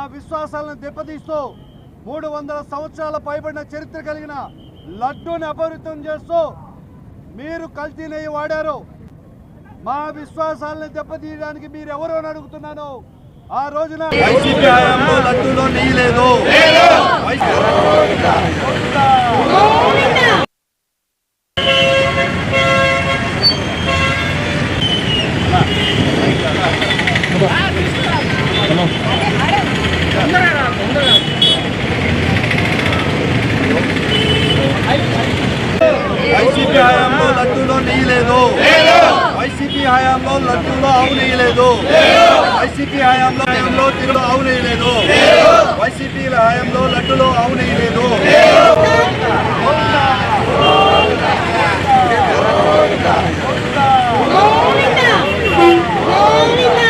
మా విశ్వాసాలను దెబ్బతీస్తూ మూడు వందల సంవత్సరాల పైబడిన చరిత్ర కలిగిన లడ్డూని అపవిత్రం చేస్తూ మీరు కల్తీ నెయ్యి వాడారు. మా విశ్వాసాలను దెబ్బతీయడానికి మీరు ఎవరు అని అడుగుతున్నాను. ఆ రోజున లడ్డూలో నెయ్యి లేదు. తిరుగులో ఆవునేయలేదు వైసీపీ హయాంలో హయాంలో తిరుగులో ఆవునేయలేదు వైసీపీ హయాంలో లడ్డులో ఆవునేయలేదు Oh,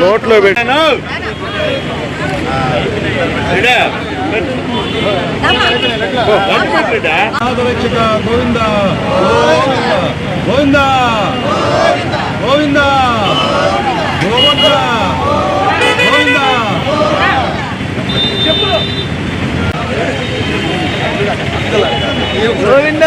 నోట్లో పెట్టాను గోవింద గోవింద గోవింద గోవింద గోవింద గోవింద!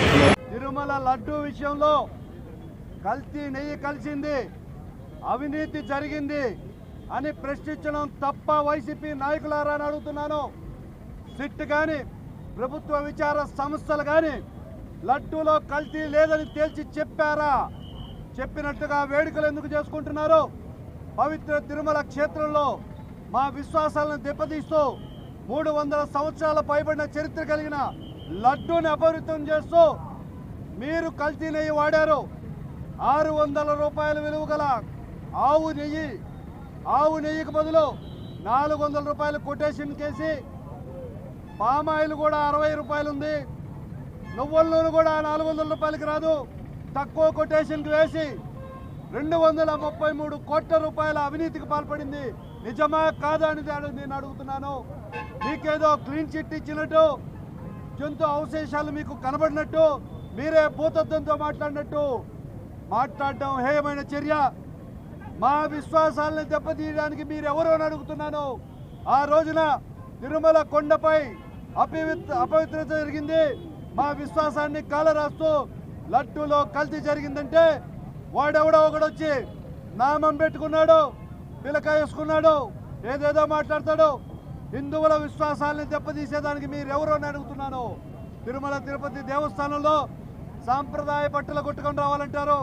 రూపాయల లడ్డు విషయంలో కల్తీ నెయ్యి కలిసింది అవినీతి జరిగింది అని ప్రశ్నించడం తప్ప వైసీపీ నాయకులారా అని అడుగుతున్నాను. సిట్ కానీ ప్రభుత్వ విచార సంస్థలు కానీ లడ్డూలో కల్తీ లేదని తేల్చి చెప్పారా? చెప్పినట్టుగా వేడుకలు ఎందుకు చేసుకుంటున్నారు? పవిత్ర తిరుమల క్షేత్రంలో మా విశ్వాసాలను దెబ్బతీస్తూ మూడు వందల సంవత్సరాల పైబడిన చరిత్ర కలిగిన లడ్డూని అపవిత్రం చేస్తూ మీరు కల్తీ నెయ్యి వాడారు. ఆరు వందల రూపాయల విలువ గల ఆవు నెయ్యి ఆవు నెయ్యికి బదులు నాలుగు వందల రూపాయలు కొటేషన్ కేసి పామాయిల్ కూడా అరవై రూపాయలు ఉంది. నువ్వుల నూనె కూడా నాలుగు వందల రూపాయలకి రాదు. తక్కువ కొటేషన్కి వేసి రెండు వందల ముప్పై మూడు కోట్ల రూపాయల అవినీతికి పాల్పడింది. నిజమా కాదా అని నేను అడుగుతున్నాను. మీకేదో క్లీన్ చిట్ ఇచ్చినట్టు జంతు అవశేషాలు మీకు కనబడినట్టు మీరే భూతత్వంతో మాట్లాడినట్టు మాట్లాడడం హేయమైన చర్య. మా విశ్వాసాలను దెబ్బతీయడానికి మీరెవరో అని అడుగుతున్నాను. ఆ రోజున తిరుమల కొండపై అపవిత్ర అపవిత్రత జరిగింది. మా విశ్వాసాన్ని కాలరాస్తూ లడ్డూలో కల్తీ జరిగిందంటే వాడెవడో ఒకడొచ్చి నామం పెట్టుకున్నాడు పిలక వేసుకున్నాడు ఏదేదో మాట్లాడతాడు. హిందువుల విశ్వాసాలను దెబ్బతీసేదానికి మీరెవరో అని అడుగుతున్నాను. తిరుమల తిరుపతి దేవస్థానంలో సాంప్రదాయ బట్టలు కొట్టుకొని రావాలంటారు.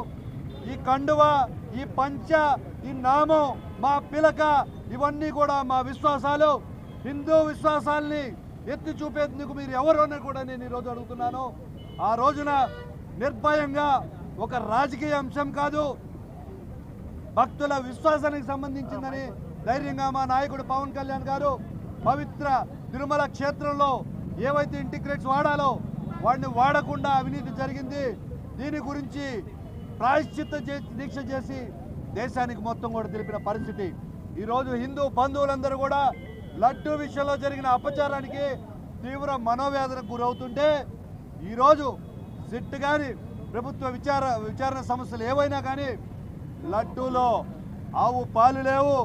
ఈ కండువ ఈ పంచ ఈ నామం మా పిలక ఇవన్నీ కూడా మా విశ్వాసాలు. హిందూ విశ్వాసాల్ని ఎత్తి చూపేందుకు మీరు ఎవరు అని కూడా నేను ఈరోజు అడుగుతున్నాను. ఆ రోజున నిర్భయంగా ఒక రాజకీయ అంశం కాదు భక్తుల విశ్వాసానికి సంబంధించిందని ధైర్యంగా మా నాయకుడు పవన్ కళ్యాణ్ గారు పవిత్ర తిరుమల క్షేత్రంలో ఏవైతే ఇంటిగ్రేట్స్ వాడాలో వాడిని వాడకుండా అవినీతి జరిగింది. దీని గురించి ప్రాయశ్చిత్త చే- దీక్ష చేసి దేశానికి మొత్తం కూడా తెలిపిన పరిస్థితి. ఈరోజు హిందూ బంధువులందరూ కూడా లడ్డూ విషయంలో జరిగిన అపచారానికి తీవ్ర మనోవేదనకు గురవుతుంటే ఈరోజు సిట్ కానీ ప్రభుత్వ విచార విచారణ సమస్యలు ఏవైనా కానీ లడ్డూలో ఆవు పాలు లేవు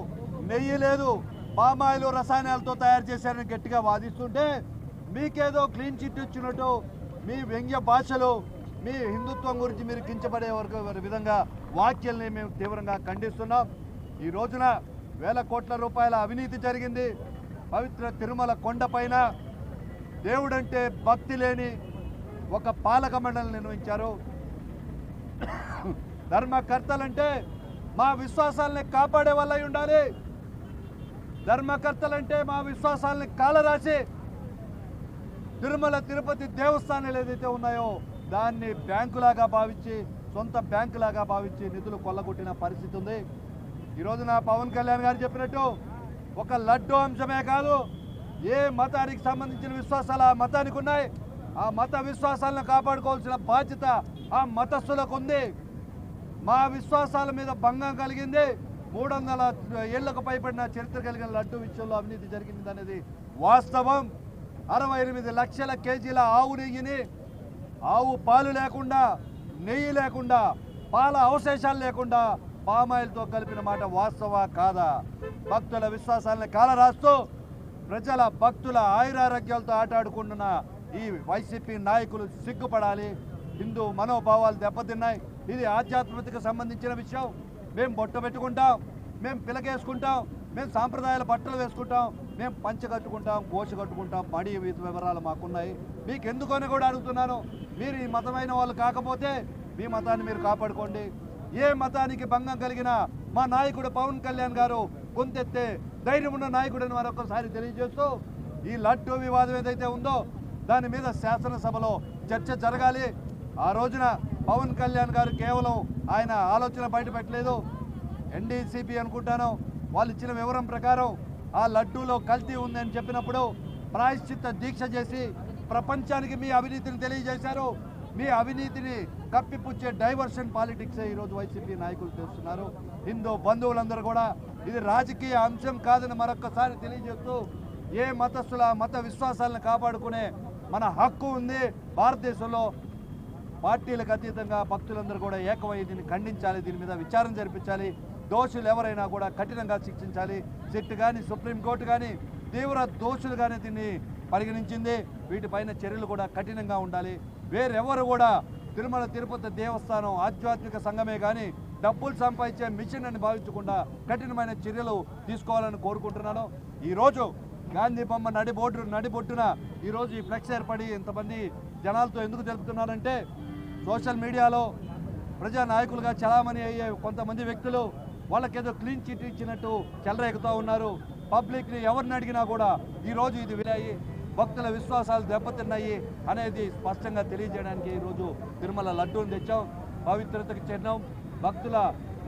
నెయ్యి లేదు పామాయిలు రసాయనాలతో తయారు చేశారని గట్టిగా వాదిస్తుంటే మీకేదో క్లీన్ చిట్ ఇచ్చినట్టు మీ వ్యంగ్య భాషలో మీ హిందుత్వం గురించి మీరు కించబడే వరకు విధంగా వాక్యల్ని మేము తీవ్రంగా ఖండిస్తున్నాం. ఈ రోజున వేల కోట్ల రూపాయల అవినీతి జరిగింది. పవిత్ర తిరుమల కొండపైన దేవుడంటే భక్తి లేని ఒక పాలక మండలి నిర్మించారు. ధర్మకర్తలంటే మా విశ్వాసాలని కాపాడే వాళ్ళై ఉండాలి. ధర్మకర్తలంటే మా విశ్వాసాలని కాలరాసి తిరుమల తిరుపతి దేవస్థానాలు ఏదైతే ఉన్నాయో దాన్ని బ్యాంకులాగా భావించి సొంత బ్యాంకులాగా భావించి నిధులు కొల్లగొట్టిన పరిస్థితి ఉంది. ఈరోజు నా పవన్ కళ్యాణ్ గారు చెప్పినట్టు ఒక లడ్డు అంశమే కాదు ఏ మతానికి సంబంధించిన విశ్వాసాలు ఆ మతానికి ఉన్నాయి ఆ మత విశ్వాసాలను కాపాడుకోవాల్సిన బాధ్యత ఆ మతస్థులకు ఉంది. మా విశ్వాసాల మీద భంగం కలిగింది. మూడు వందల ఏళ్ళకు పైబడిన చరిత్ర కలిగిన లడ్డు విషయంలో అవినీతి జరిగింది అనేది వాస్తవం. అరవై ఎనిమిది లక్షల కేజీల ఆవు నెయ్యిని ఆవు పాలు లేకుండా నెయ్యి లేకుండా పాల అవశేషాలు లేకుండా పామాయిల్తో కలిపిన మాట వాస్తవా కాదా? భక్తుల విశ్వాసాలను కాలరాస్తూ ప్రజల భక్తుల ఆయురారోగ్యాలతో ఆటాడుకుంటున్న ఈ వైసీపీ నాయకులు సిగ్గుపడాలి. హిందూ మనోభావాలు దెబ్బతిన్నాయి. ఇది ఆధ్యాత్మికతకు సంబంధించిన విషయం. మేము బొట్ట పెట్టుకుంటాం. మేము పిలకేసుకుంటాం. మేము సాంప్రదాయాల బట్టలు వేసుకుంటాం మేము పంచ కట్టుకుంటాం కోశ కట్టుకుంటాం మడి వీటి వివరాలు మాకున్నాయి. మీకు ఎందుకని కూడా అడుగుతున్నాను. మీరు ఈ మతమైన వాళ్ళు కాకపోతే మీ మతాన్ని మీరు కాపాడుకోండి. ఏ మతానికి భంగం కలిగినా మా నాయకుడు పవన్ కళ్యాణ్ గారు గొంతెత్తే ధైర్యం ఉన్న నాయకుడని మరొకసారి తెలియజేస్తూ ఈ లడ్డు వివాదం ఏదైతే ఉందో దాని మీద శాసనసభలో చర్చ జరగాలి. ఆ రోజున పవన్ కళ్యాణ్ గారు కేవలం ఆయన ఆలోచన బయట పెట్టలేదు ఎన్డీసీపీ అనుకుంటాను. వాళ్ళు ఇచ్చిన వివరం ప్రకారం ఆ లడ్డూలో కల్తీ ఉందని చెప్పినప్పుడు ప్రాయశ్చిత్త దీక్ష చేసి ప్రపంచానికి మీ అవినీతిని తెలియజేశారు. మీ అవినీతిని కప్పిపుచ్చే డైవర్షన్ పాలిటిక్స్ ఈరోజు వైసీపీ నాయకులు చేస్తున్నారు. హిందూ బంధువులందరూ కూడా ఇది రాజకీయ అంశం కాదని మరొక్కసారి తెలియజేస్తూ ఏ మతస్థుల మత విశ్వాసాలను కాపాడుకునే మన హక్కు ఉంది. భారతదేశంలో పార్టీలకు అతీతంగా భక్తులందరూ కూడా ఏకమై దీన్ని ఖండించాలి దీని మీద విచారణ జరిపించాలి. దోషులు ఎవరైనా కూడా కఠినంగా శిక్షించాలి. సిట్ కానీ సుప్రీంకోర్టు కానీ తీవ్ర దోషులు కానీ దీన్ని పరిగణించింది. వీటిపైన చర్యలు కూడా కఠినంగా ఉండాలి. వేరెవరు కూడా తిరుమల తిరుపతి దేవస్థానం ఆధ్యాత్మిక సంఘమే కానీ డబ్బులు సంపాదించే మిషన్ అని భావించకుండా కఠినమైన చర్యలు తీసుకోవాలని కోరుకుంటున్నాను. ఈరోజు గాంధీ బొమ్మ నడిబోటు నడిబొట్టున ఈరోజు ఈ ఫ్లెక్స్ ఏర్పడి ఇంతమంది జనాలతో ఎందుకు తెలుపుతున్నారంటే సోషల్ మీడియాలో ప్రజా నాయకులుగా చలామణి అయ్యే కొంతమంది వ్యక్తులు వాళ్ళకేదో క్లీన్ చిట్ ఇచ్చినట్టు చెలరేగుతూ ఉన్నారు. పబ్లిక్ని ఎవరిని అడిగినా కూడా ఈరోజు ఇది వినాయి. భక్తుల విశ్వాసాలు దెబ్బతిన్నాయి అనేది స్పష్టంగా తెలియజేయడానికి ఈరోజు తిరుమల లడ్డూని తెచ్చాం. పవిత్రతకి చెన్నాం భక్తుల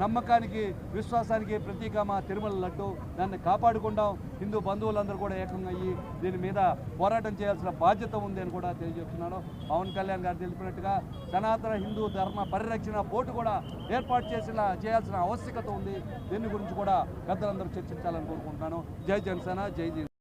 నమ్మకానికి విశ్వాసానికి ప్రతీక మా తిరుమల లడ్డు. దాన్ని కాపాడుకుంటాం. హిందూ బంధువులందరూ కూడా ఏకంగా అయ్యి దీని మీద పోరాటం చేయాల్సిన బాధ్యత ఉంది అని కూడా తెలియజేస్తున్నాను. పవన్ కళ్యాణ్ గారు తెలిపినట్టుగా సనాతన హిందూ ధర్మ పరిరక్షణ బోర్డు కూడా ఏర్పాటు చేసిన చేయాల్సిన ఆవశ్యకత ఉంది. దీని గురించి కూడా పెద్దలందరూ చర్చించాలని కోరుకుంటున్నాను. జై జనసేన జై జీ